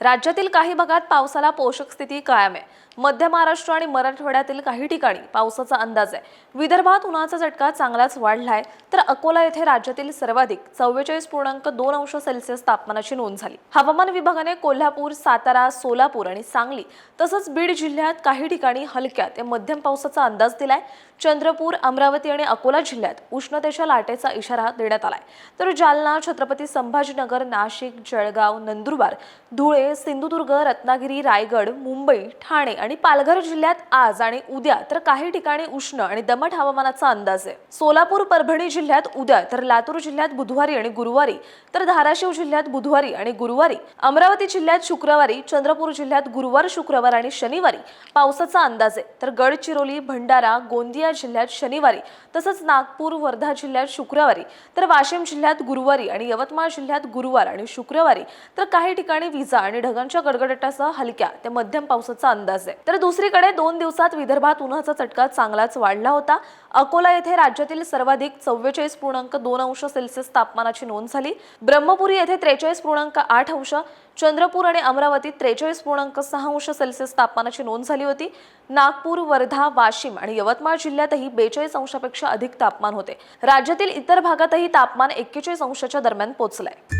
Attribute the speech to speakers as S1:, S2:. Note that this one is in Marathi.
S1: राज्यातील काही भागात पावसाला पोषक स्थिती कायम आहे. मध्य महाराष्ट्र आणि मराठवाड्यातील काही ठिकाणी पावसाचा अंदाज आहे. विदर्भात उन्हाचा झटका चांगलाच वाढलाय. तर अकोला येथे राज्यातील सर्वाधिक चव्वेचाळीस पूर्णांक दोन अंश सेल्सिअस तापमानाची नोंद झाली. हवामान विभागाने कोल्हापूर सातारा सोलापूर आणि सांगली तसंच बीड जिल्ह्यात काही ठिकाणी हलक्या ते मध्यम पावसाचा अंदाज दिलाय. चंद्रपूर अमरावती आणि अकोला जिल्ह्यात उष्णतेच्या लाटेचा इशारा देण्यात आलाय. तर जालना छत्रपती संभाजीनगर नाशिक जळगाव नंदुरबार धुळे सिंधुदुर्ग रत्नागिरी रायगड मुंबई ठाणे आणि पालघर जिल्ह्यात आज आणि उद्या तर काही ठिकाणी उष्ण आणि दमट हवामानाचा अंदाज आहे. सोलापूर परभणी जिल्ह्यात उद्या तर लातूर जिल्ह्यात बुधवारी आणि गुरुवारी तर धाराशिव जिल्ह्यात बुधवारी आणि गुरुवारी अमरावती जिल्ह्यात शुक्रवारी चंद्रपूर जिल्ह्यात गुरुवार शुक्रवार आणि शनिवारी पावसाचा अंदाज आहे. तर गडचिरोली भंडारा गोंदिया जिल्ह्यात शनिवारी तसंच नागपूर वर्धा जिल्ह्यात शुक्रवारी तर वाशिम जिल्ह्यात गुरुवारी आणि यवतमाळ जिल्ह्यात गुरुवार आणि शुक्रवारी तर काही ठिकाणी विजा आणि ढगांच्या गडगडाटासह हलक्या ते मध्यम पावसाचा अंदाज आहे. आहे. तर दुसरीकडे दोन दिवसात विदर्भात उन्हाचा चटका चांगलाच वाढला होता. अकोला येथे राज्यातील सर्वाधिक चव्वेचाळीस पूर्णांक दोन अंश सेल्सिअस तापमानाची नोंद झाली. ब्रह्मपुरी येथे त्रेचाळीस पूर्णांक आठ अंश चंद्रपूर आणि अमरावतीत त्रेचाळीस पूर्णांक सहा अंश सेल्सिअस तापमानाची नोंद झाली होती. नागपूर वर्धा वाशिम आणि यवतमाळ जिल्ह्यातही बेचाळीस अंशापेक्षा अधिक तापमान होते. राज्यातील इतर भागातही तापमान एक्केचाळीस अंशाच्या दरम्यान पोहोचलंय